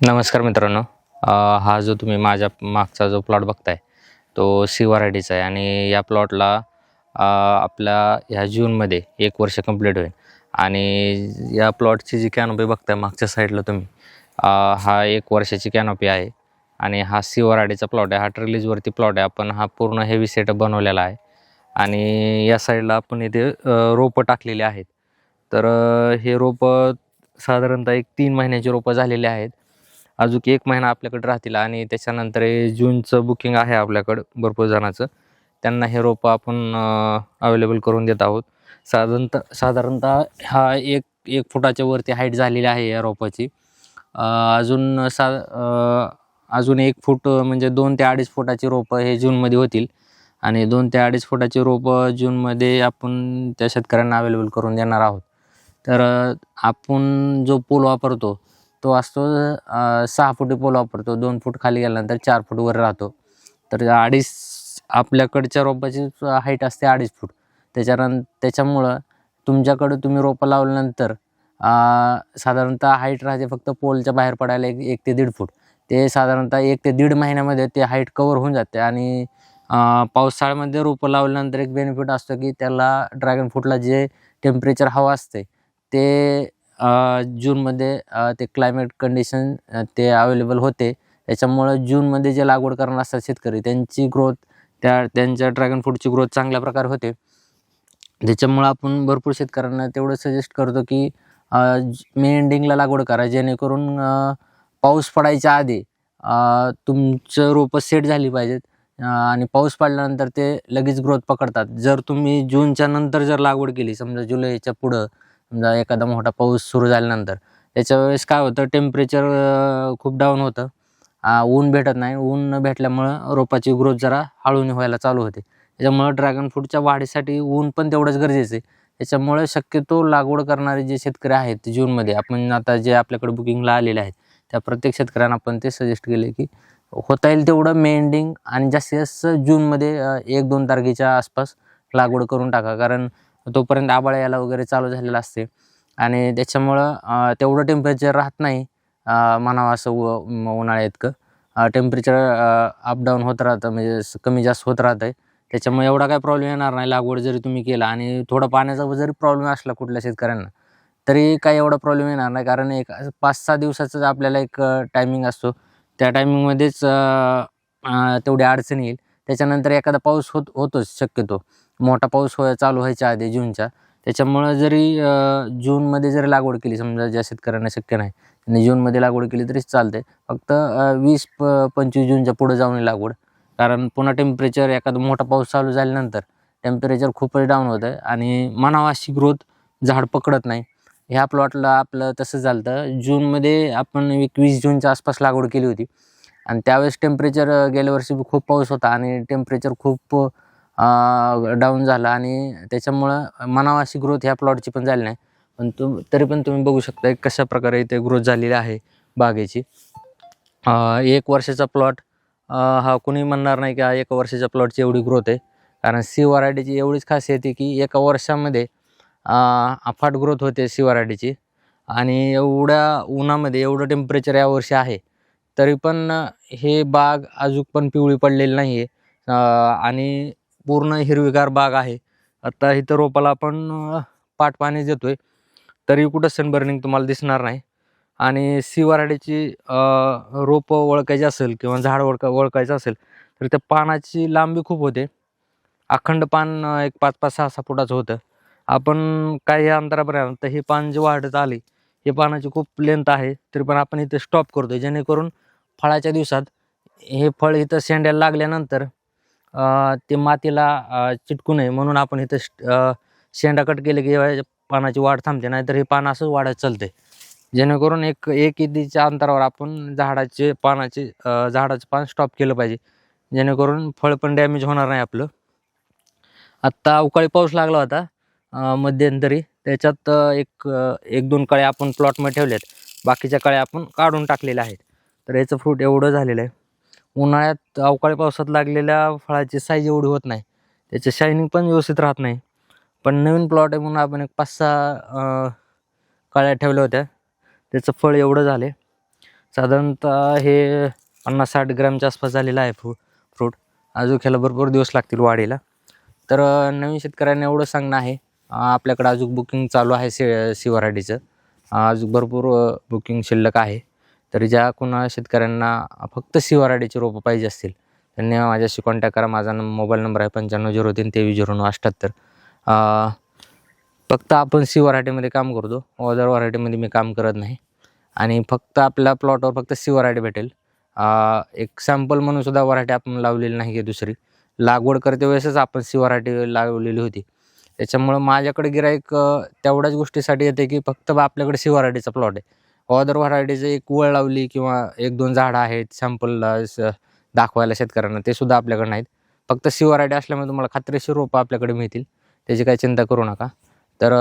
नमस्कार मित्रांनो. हा जो तुम्ही माझ्या मागचा जो प्लॉट बघताय तो सी व्हरायटीचा आहे आणि या प्लॉटला आपल्या ह्या जूनमध्ये एक वर्ष कंप्लीट होईल. आणि या प्लॉटची जी कॅनोपी बघताय मागच्या साईडला तुम्ही हा एक वर्षाची कॅनोपी आहे. आणि हा सी व्हरायटीचा प्लॉट आहे हा ट्रिलीजवरती प्लॉट आहे. आपण हा पूर्ण हेवी सेटअप बनवलेला आहे. आणि या साईडला आपण इथे रोपं टाकलेली आहेत. तर हे रोपं साधारणतः एक तीन महिन्याची रोपं झालेली आहेत. अजून एक महिना आपल्याकडे राहतील आणि त्याच्यानंतर हे जूनचं बुकिंग आहे आपल्याकडं भरपूर जणांचं. त्यांना हे रोपं आपण अवेलेबल करून देत आहोत. साधारणतः साधारणतः हा एक एक फुटाच्या वरती हाईट झालेली आहे या रोपाची. अजून सा अजून एक फूट म्हणजे दोन ते अडीच फुटाची रोपं हे जूनमध्ये होतील. आणि दोन ते अडीच फुटाची रोपं जूनमध्ये आपण त्या शेतकऱ्यांना अवेलेबल करून देणार आहोत. तर आपण जो पूल वापरतो तो असतो सहा फुटी पोल वापरतो. दोन फूट खाली गेल्यानंतर चार फूट वर राहतो. तर अडीच आपल्याकडच्या रोपाची हाईट असते अडीच फूट. त्याच्यानं त्याच्यामुळं तुमच्याकडं तुम्ही रोपं लावल्यानंतर साधारणतः हाईट राहते फक्त पोलच्या बाहेर पडायला एक एक ते दीड फूट. ते साधारणतः एक ते दीड महिन्यामध्ये ते हाईट कवर होऊन जाते. आणि पावसाळ्यामध्ये रोपं लावल्यानंतर एक बेनिफिट असतो की त्याला ड्रॅगन फ्रूटला जे टेम्परेचर हवं असते ते जूनमध्ये ते क्लायमेट कंडिशन ते अवेलेबल होते. त्याच्यामुळं जूनमध्ये जे लागवड करणार असतात शेतकरी त्यांची ग्रोथ त्या त्यांच्या ड्रॅगन फ्रूटची ग्रोथ चांगल्या प्रकारे होते. त्याच्यामुळं आपण भरपूर शेतकऱ्यांना तेवढं सजेस्ट करतो की मे एंडिंगला लागवड करा. जेणेकरून पाऊस पडायच्या आधी तुमचं रोपं सेट झाली पाहिजेत. आणि पाऊस पडल्यानंतर ते लगेच ग्रोथ पकडतात. जर तुम्ही जूनच्या नंतर जर लागवड केली समजा जुलैच्या पुढं समजा एखादा मोठा पाऊस सुरू झाल्यानंतर त्याच्या वेळेस काय होतं टेम्परेचर खूप डाऊन होतं. ऊन भेटत नाही. ऊन न भेटल्यामुळं रोपाची ग्रोथ जरा हळूने व्हायला चालू होते. त्याच्यामुळं ड्रॅगन फ्रूटच्या वाढीसाठी ऊन पण तेवढंच गरजेचं आहे. त्याच्यामुळे शक्यतो लागवड करणारे जे शेतकरी आहेत जूनमध्ये आपण आता जे आपल्याकडे बुकिंगला आलेले आहेत त्या प्रत्येक शेतकऱ्यांना आपण ते सजेस्ट केले की होता येईल तेवढं मेंडिंग आणि जास्तीत जास्त जूनमध्ये एक दोन तारखेच्या आसपास लागवड करून टाका. कारण तोपर्यंत आबाळ यायला वगैरे चालू झालेलं असते. आणि त्याच्यामुळं तेवढं टेम्परेचर राहत नाही म्हणावं असं उ उन्हाळ्या इतकं. टेम्परेचर अपडाऊन होत राहतं म्हणजे कमी जास्त होत राहतं आहे त्याच्यामुळे एवढा काय प्रॉब्लेम येणार नाही लागवड जरी तुम्ही केला आणि थोडं पाण्याचा जरी प्रॉब्लेम असला कुठल्या शेतकऱ्यांना तरी काही एवढा प्रॉब्लेम येणार नाही. कारण एक पाच सहा दिवसाचाच आपल्याला एक टायमिंग असतो त्या टायमिंगमध्येच तेवढी अडचण येईल. त्याच्यानंतर एखादा पाऊस होत होतोच शक्यतो. मोठा पाऊस हो चालू व्हायच्या आधी जूनच्या. त्याच्यामुळं जरी जूनमध्ये जरी लागवड केली समजा ज्या शेतकऱ्यांना शक्य नाही त्यांनी जूनमध्ये लागवड केली तरीच चालते फक्त वीस प पंचवीस जूनच्या पुढं जाऊन लागवड. कारण पुन्हा टेम्परेचर एखादा मोठा पाऊस चालू झाल्यानंतर टेम्परेचर खूपच डाऊन होतं आहे आणि म्हणावा अशी ग्रोथ झाड पकडत नाही. ह्या प्लॉटला आपलं तसं झालं तर जूनमध्ये आपण एक वीस जूनच्या आसपास लागवड केली होती. आणि त्यावेळेस टेम्परेचर गेल्या वर्षी खूप पाऊस होता. आणि टेम्परेचर खूप डाऊन झालं आणि त्याच्यामुळं म्हणावं अशी ग्रोथ ह्या प्लॉटची पण झाली नाही. पण तुम तरी पण तुम्ही बघू शकता कशा प्रकारे इथे ग्रोथ झालेली आहे बागेची. एक वर्षाचा प्लॉट हा कुणी म्हणणार नाही की हा एका वर्षाच्या प्लॉटची एवढी ग्रोथ आहे. कारण सी वरायटीची एवढीच खासियत आहे की एका वर्षामध्ये अफाट ग्रोथ होते सी वरायटीची आणि एवढ्या उन्हामध्ये एवढं टेम्परेचर यावर्षी आहे. तरी पण हे बाग अजून पण पिवळी पडलेली नाही आहे आणि पूर्ण हिरवीगार बाग आहे. आता इथं रोपाला आपण अ, पाट पाणी देतोय. तरी कुठं सनबर्निंग तुम्हाला दिसणार नाही. आणि सी रोपं ओळखायची असेल किंवा झाड ओळखा ओळखायचं असेल तर त्या पानाची लांबी खूप होते. अखंड पान एक पाच पाच सहा सहा फुटाचं होतं. आपण काही अंतरापर्यंत तर हे पान जे वाढत आले हे पानाची खूप लेंथ आहे. तरी पण आपण इथं स्टॉप करतो जेणेकरून फळाच्या दिवसात हे फळ इथं सेंड्याला लागल्यानंतर ते मातीला चिटकू नये म्हणून आपण इथं शेंडा कट केले की पानाची वाढ थांबते नाहीतर हे पान असंच वाढत चालते जेणेकरून एक एक इदीच्या अंतरावर आपण झाडाचे पानाचे झाडाचं पान स्टॉप केलं पाहिजे. जेणेकरून फळ पण डॅमेज होणार नाही आपलं. आत्ता अवकाळी पाऊस लागला होता मध्यंतरी. त्याच्यात एक एक दोन कळे आपण प्लॉटमध्ये ठेवले आहेत बाकीच्या कळ्या आपण काढून टाकलेल्या आहेत. तर याचं फ्रूट एवढं झालेलं आहे. उन्हाळ्यात अवकाळी पावसात लागलेल्या फळाची साईज एवढी होत नाही. त्याचं शायनिंग पण व्यवस्थित राहत नाही. पण नवीन प्लॉट आहे म्हणून आपण एक पाच सहा काळ्या ठेवल्या होत्या. त्याचं फळ एवढं झाले. साधारणतः हे पन्नास साठ ग्रॅमच्या आसपास झालेलं आहे फ्रू फ्रूट अजून ह्याला भरपूर दिवस लागतील वाढीला. तर नवीन शेतकऱ्यांना एवढं सांगणं आहे. आपल्याकडं अजून बुकिंग चालू आहे शे शिवराडीचं. वरायटीचं अजून भरपूर बुकिंग शिल्लक आहे. तर ज्या कोणा शेतकऱ्यांना फक्त सी रोपं पाहिजे असतील त्यांनी माझ्याशी कॉन्टॅक्ट करा. माझा नं मोबाईल नंबर आहे पंच्याण्णव झिरो तीन तेवीस झिरो नऊ अठ्ठ्याहत्तर फक्त आपण सी वरायटीमध्ये काम करतो. अदर व्हरायटीमध्ये मी काम करत नाही. आणि फक्त आपल्या प्लॉटवर फक्त सी वरायटी भेटेल एक सॅम्पल म्हणून सुद्धा वरायटी आपण लावलेली नाही आहे दुसरी. लागवड करते वेळेसच आपण सी वरायटी लावलेली होती. त्याच्यामुळं माझ्याकडे गिराईक तेवढ्याच गोष्टीसाठी येते की फक्त बा आपल्याकडे सी वरायटीचा प्लॉट आहे. ऑदर व्हरायटीचं एक वळ लावली किंवा एक दोन झाडं आहेत सॅम्पलला दाखवायला शेतकऱ्यांना ते सुद्धा आपल्याकडे नाहीत. फक्त सी व्हरायटी असल्यामुळे तुम्हाला खात्रीशीर रोपं आपल्याकडे मिळतील. त्याची काही चिंता करू नका. तर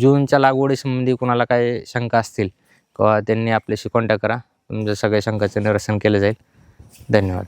जूनच्या लागवडीसंबंधी कुणाला काही शंका असतील किंवा त्यांनी आपल्याशी कॉन्टॅक्ट करा. तुमच्या सगळ्या शंकाचं निरसन केलं जाईल. धन्यवाद.